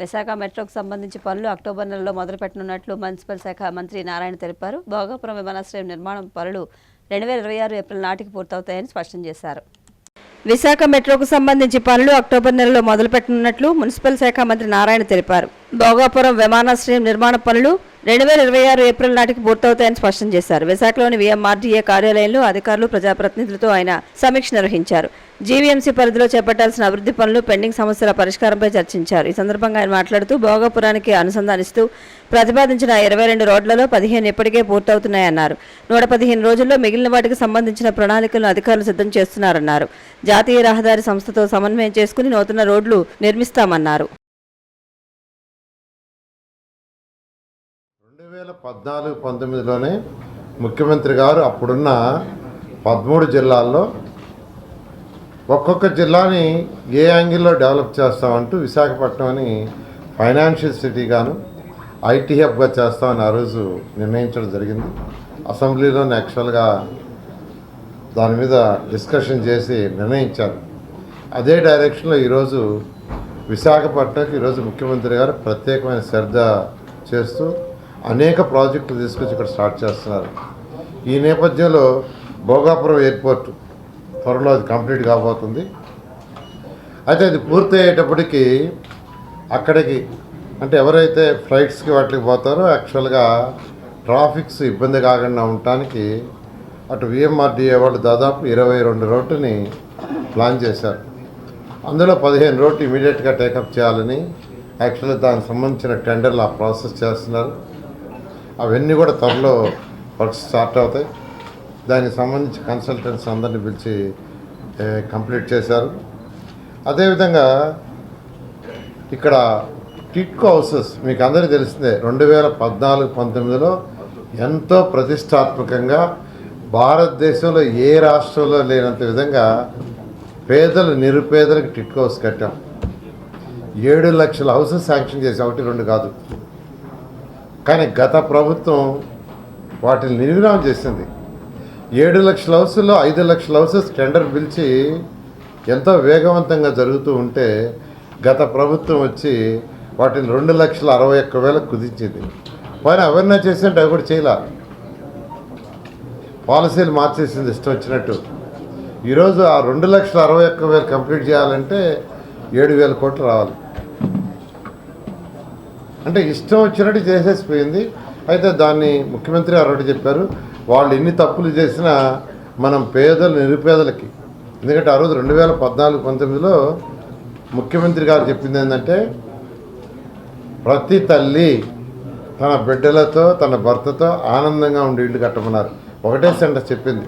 విశాఖ మెట్రోకు సంబంధించి పనులు అక్టోబర్ నెలలో మొదలుపెట్టనున్నట్లు మున్సిపల్ శాఖ మంత్రి నారాయణ తెలిపారు. భోగాపురం విమానాశ్రయం నిర్మాణం పనులు రెండు వేల ఇరవై ఆరు ఏప్రిల్ నాటికి పూర్తవుతాయని స్పష్టం చేశారు. విశాఖ మెట్రోకు సంబంధించి పనులు అక్టోబర్ నెలలో మొదలుపెట్టనున్నట్లు మున్సిపల్ శాఖ మంత్రి నారాయణ తెలిపారు. భోగాపురం విమానాశ్రయం నిర్మాణ పనులు రెండు వేల ఇరవై ఆరు ఏప్రిల్ నాటికి పూర్తవుతాయని స్పష్టం చేశారు. విశాఖలోని విఎంఆర్డీఏ కార్యాలయంలో అధికారులు ప్రజాప్రతినిధులతో ఆయన సమీక్ష నిర్వహించారు. జీవీఎంసీ పరిధిలో చేపట్టాల్సిన అభివృద్ధి పనులు పెండింగ్ సమస్యల పరిష్కారంపై చర్చించారు. ఈ సందర్భంగా ఆయన మాట్లాడుతూ భోగపురానికి అనుసంధానిస్తూ ప్రతిపాదించిన ఇరవై రెండు రోడ్లలో పదిహేను ఇప్పటికే పూర్తవుతున్నాయన్నారు. నూట పదిహేను రోజుల్లో మిగిలిన వాటికి సంబంధించిన ప్రణాళికలను అధికారులు సిద్ధం చేస్తున్నారన్నారు. జాతీయ రహదారి సంస్థతో సమన్వయం చేసుకుని నూతన రోడ్లు నిర్మిస్తామన్నారు. వేల పద్నాలుగు పంతొమ్మిదిలోనే ముఖ్యమంత్రి గారు అప్పుడున్న పదమూడు జిల్లాల్లో ఒక్కొక్క జిల్లాని ఏ యాంగిల్లో డెవలప్ చేస్తామంటూ విశాఖపట్నంని ఫైనాన్షియల్ సిటీగాను ఐటీ హబ్గా చేస్తామని ఆ రోజు నిర్ణయించడం జరిగింది. అసెంబ్లీలోనే యాక్చువల్గా దాని మీద డిస్కషన్ చేసి నిర్ణయించారు. అదే డైరెక్షన్లో ఈరోజు విశాఖపట్నంకి ఈరోజు ముఖ్యమంత్రి గారు ప్రత్యేకమైన శ్రద్ధ చేస్తూ అనేక ప్రాజెక్టులు తీసుకొచ్చి ఇక్కడ స్టార్ట్ చేస్తున్నారు. ఈ నేపథ్యంలో భోగాపురం ఎయిర్పోర్ట్ త్వరలో అది కంప్లీట్ కాబోతుంది. అయితే అది పూర్తయ్యేటప్పటికి అక్కడికి అంటే ఎవరైతే ఫ్లైట్స్కి వాటికి పోతారో యాక్చువల్గా ట్రాఫిక్స్ ఇబ్బంది కాకుండా ఉండటానికి అటు విఎంఆర్డీఏ వాళ్ళు దాదాపు ఇరవై రెండు రోడ్డుని ప్లాన్ చేశారు. అందులో పదిహేను రోడ్లు ఇమీడియట్గా టేకప్ చేయాలని యాక్చువల్గా దానికి సంబంధించిన టెండర్లు ఆ ప్రాసెస్ చేస్తున్నారు. అవన్నీ కూడా త్వరలో వర్క్స్ స్టార్ట్ అవుతాయి. దానికి సంబంధించి కన్సల్టెంట్స్ అందరిని పిలిచి కంప్లీట్ చేశారు. అదేవిధంగా ఇక్కడ టిట్కో హౌసెస్ మీకు అందరికీ తెలిసిందే రెండు వేల పద్నాలుగు పంతొమ్మిదిలో ఎంతో ప్రతిష్టాత్మకంగా భారతదేశంలో ఏ రాష్ట్రంలో లేనంత విధంగా పేదలు నిరుపేదలకు టిట్కో హౌస్ కట్టాం. ఏడు లక్షల హౌసెస్ శాంక్షన్ చేసాం ఒకటి రెండు కాదు. కానీ గత ప్రభుత్వం వాటిని నిర్విరామం చేసింది. ఏడు లక్షల హౌసుల్లో ఐదు లక్షల హౌసెస్ టెండర్ పిలిచి ఎంతో వేగవంతంగా జరుగుతూ ఉంటే గత ప్రభుత్వం వచ్చి వాటిని రెండు లక్షల అరవై ఒక్క వేలకు కుదించింది. పైన అవేర్నెస్ చేసినట్టు అవి కూడా చేయలే? పాలసీలు మార్చేసింది ఇష్టం వచ్చినట్టు. ఈరోజు ఆ రెండు లక్షల అరవై ఒక్క వేలు కంప్లీట్ చేయాలంటే ఏడు వేల కోట్లు రావాలి. అంటే ఇష్టం వచ్చినట్టు చేసేసిపోయింది. అయితే దాన్ని ముఖ్యమంత్రి ఆరోటి చెప్పారు. వాళ్ళు ఎన్ని తప్పులు చేసినా మనం పేదలు నిరుపేదలకి. ఎందుకంటే ఆ రోజు రెండు వేల పద్నాలుగు పంతొమ్మిదిలో ముఖ్యమంత్రి గారు చెప్పింది ఏంటంటే ప్రతి తల్లి తన బిడ్డలతో తన భర్తతో ఆనందంగా ఉండి ఇల్లు కట్టమన్నారు. ఒకటే సెంటర్ చెప్పింది.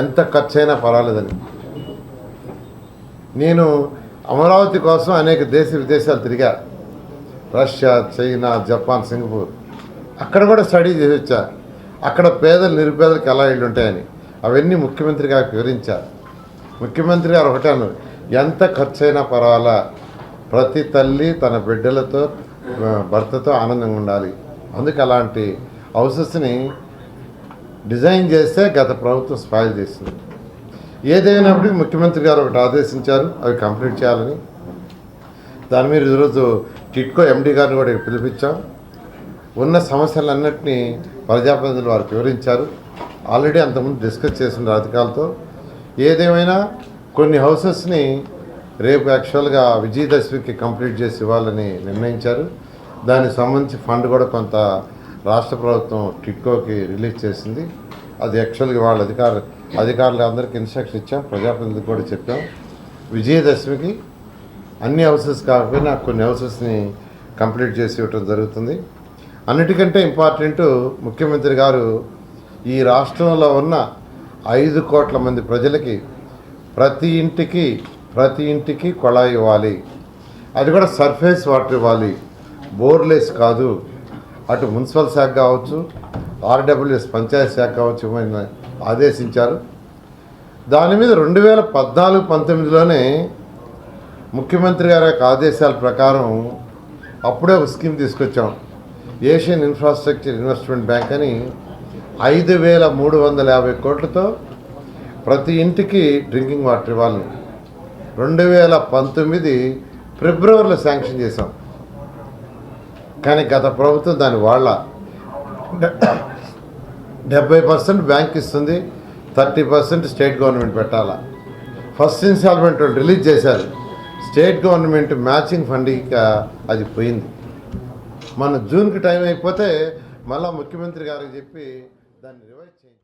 ఎంత ఖర్చైనా పర్వాలేదని. నేను అమరావతి కోసం అనేక దేశ విదేశాలు తిరిగా. Russia China Japan Singapore. అక్కడ కూడా స్టడీ చేసి వచ్చా అక్కడ పేదలు నిరుపేదలకు ఎలా ఇళ్ళు ఉంటాయని అవన్నీ ముఖ్యమంత్రి గారికి వివరించారు. ముఖ్యమంత్రి గారు ఒకటే అన్నారు ఎంత ఖర్చైనా పర్వాలా? ప్రతి తల్లి తన బిడ్డలతో భర్తతో ఆనందంగా ఉండాలి. అందుకు అలాంటి హౌసెస్ని డిజైన్ చేస్తే గత ప్రభుత్వం స్పాయిల్ చేసింది. ఏదైనప్పటికీ ముఖ్యమంత్రి గారు ఒకటి ఆదేశించారు అవి కంప్లీట్ చేయాలని. దాని మీద ఈరోజు టిట్కో ఎండి గారిని కూడా పిలిపించాం. ఉన్న సమస్యలన్నింటినీ ప్రజాప్రతినిధులు వారికి వివరించారు. ఆల్రెడీ అంతకుముందు డిస్కస్ చేసిన అధికారులతో ఏదేమైనా కొన్ని హౌసెస్ని రేపు యాక్చువల్గా విజయదశమికి కంప్లీట్ చేసి ఇవ్వాలని నిర్ణయించారు. దానికి సంబంధించి ఫండ్ కూడా కొంత రాష్ట్ర ప్రభుత్వం టిట్కోకి రిలీజ్ చేసింది. అది యాక్చువల్గా వాళ్ళ అధికారు అధికారులు అందరికీ ఇన్స్ట్రక్షన్ ఇచ్చాం. ప్రజాప్రతినిధులకు కూడా చెప్పాం. విజయదశమికి అన్ని హౌసెస్ కాకపోయినా కొన్ని హౌసెస్ని కంప్లీట్ చేసి ఇవ్వటం జరుగుతుంది. అన్నిటికంటే ఇంపార్టెంట్ ముఖ్యమంత్రి గారు ఈ రాష్ట్రంలో ఉన్న ఐదు కోట్ల మంది ప్రజలకి ప్రతి ఇంటికి ప్రతి ఇంటికి కొళాయి ఇవ్వాలి. అది కూడా సర్ఫేస్ వాటర్ ఇవ్వాలి. బోర్లెస్ కాదు. అటు మున్సిపల్ శాఖ కావచ్చు ఆర్డబ్ల్యూఎస్ పంచాయత్ శాఖ కావచ్చు ఆదేశించారు. దాని మీద రెండు వేల పద్నాలుగు పంతొమ్మిదిలోనే ముఖ్యమంత్రి గారి యొక్క ఆదేశాల ప్రకారం అప్పుడే ఒక స్కీమ్ తీసుకొచ్చాం. ఏషియన్ ఇన్ఫ్రాస్ట్రక్చర్ ఇన్వెస్ట్మెంట్ బ్యాంక్ అని ఐదు వేల మూడు వందల యాభై కోట్లతో ప్రతి ఇంటికి డ్రింకింగ్ వాటర్ ఇవ్వాలని రెండు వేల పంతొమ్మిది ఫిబ్రవరిలో శాంక్షన్ చేసాం కానీ గత ప్రభుత్వం దాని వాళ్ళ. డెబ్బై పర్సెంట్ బ్యాంక్ ఇస్తుంది థర్టీ పర్సెంట్ స్టేట్ గవర్నమెంట్ పెట్టాలా. ఫస్ట్ ఇన్స్టాల్మెంట్ రిలీజ్ చేశారు. స్టేట్ గవర్నమెంట్ మ్యాచింగ్ ఫండ్కి అది పోయింది. మన జూన్కి టైం అయిపోతే మళ్ళా ముఖ్యమంత్రి గారికి చెప్పి దాన్ని రివైజ్ చేయండి